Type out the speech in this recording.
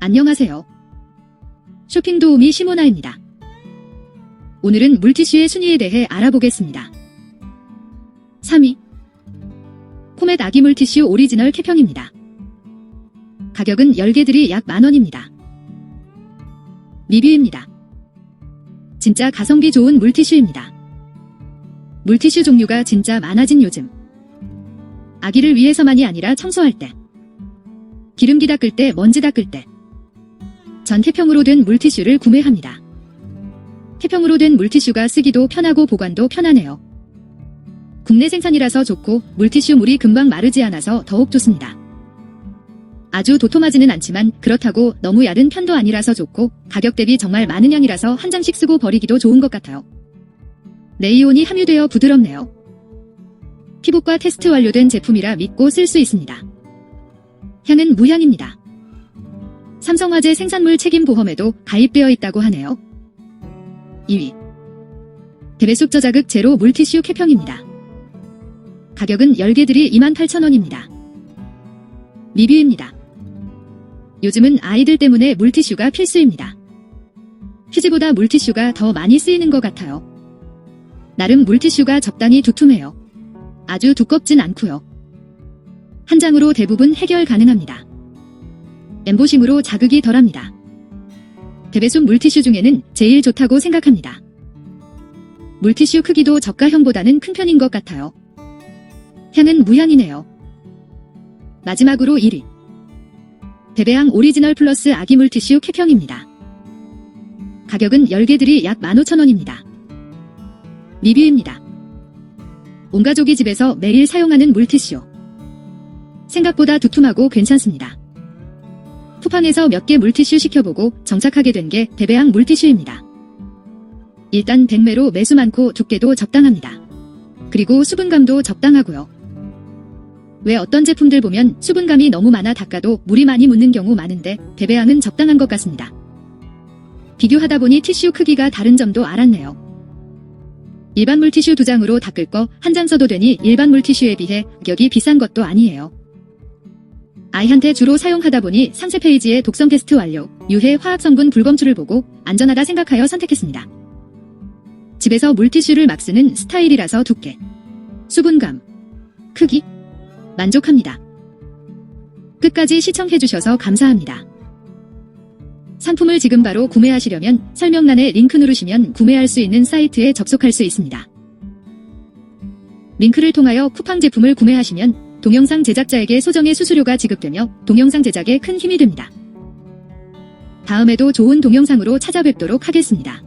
안녕하세요. 쇼핑 도우미 시모나입니다. 오늘은 물티슈의 순위에 대해 알아보겠습니다. 3위 포맷 아기 물티슈 오리지널 캡형입니다. 가격은 10개들이 약 만원입니다. 리뷰입니다. 진짜 가성비 좋은 물티슈입니다. 물티슈 종류가 진짜 많아진 요즘. 아기를 위해서만이 아니라 청소할 때, 기름기 닦을 때, 먼지 닦을 때, 전 캡형으로 된 물티슈를 구매합니다. 캡형으로 된 물티슈가 쓰기도 편하고 보관도 편하네요. 국내 생산이라서 좋고 물티슈 물이 금방 마르지 않아서 더욱 좋습니다. 아주 도톰하지는 않지만 그렇다고 너무 얇은 편도 아니라서 좋고 가격 대비 정말 많은 양이라서 한 장씩 쓰고 버리기도 좋은 것 같아요. 레이온이 함유되어 부드럽네요. 피부과 테스트 완료된 제품이라 믿고 쓸 수 있습니다. 향은 무향입니다. 삼성화재 생산물 책임 보험에도 가입되어 있다고 하네요. 2위 대배속 저자극 제로 물티슈 캡형입니다. 가격은 10개들이 28,000원입니다. 리뷰입니다. 요즘은 아이들 때문에 물티슈가 필수입니다. 휴지보다 물티슈가 더 많이 쓰이는 것 같아요. 나름 물티슈가 적당히 두툼해요. 아주 두껍진 않고요. 한 장으로 대부분 해결 가능합니다. 엠보싱으로 자극이 덜합니다. 대배속 물티슈 중에는 제일 좋다고 생각합니다. 물티슈 크기도 저가형보다는 큰 편인 것 같아요. 향은 무향이네요. 마지막으로 1위. 베베앙 오리지널 플러스 아기 물티슈 캡형입니다. 가격은 10개들이 약 15,000원입니다. 리뷰입니다. 온 가족이 집에서 매일 사용하는 물티슈. 생각보다 두툼하고 괜찮습니다. 쿠팡에서 몇 개 물티슈 시켜보고 정착하게 된 게 베베앙 물티슈입니다. 일단 100매로 매수 많고 두께도 적당합니다. 그리고 수분감도 적당하고요. 왜 어떤 제품들 보면 수분감이 너무 많아 닦아도 물이 많이 묻는 경우 많은데 베베앙은 적당한 것 같습니다. 비교하다 보니 티슈 크기가 다른 점도 알았네요. 일반 물티슈 두 장으로 닦을 거 한 장 써도 되니 일반 물티슈에 비해 가격이 비싼 것도 아니에요. 아이한테 주로 사용하다 보니 상세 페이지에 독성 테스트 완료, 유해 화학 성분 불검출을 보고 안전하다 생각하여 선택했습니다. 집에서 물티슈를 막 쓰는 스타일이라서 두께, 수분감, 크기, 만족합니다. 끝까지 시청해주셔서 감사합니다. 상품을 지금 바로 구매하시려면 설명란에 링크 누르시면 구매할 수 있는 사이트에 접속할 수 있습니다. 링크를 통하여 쿠팡 제품을 구매하시면 동영상 제작자에게 소정의 수수료가 지급되며 동영상 제작에 큰 힘이 됩니다. 다음에도 좋은 동영상으로 찾아뵙도록 하겠습니다.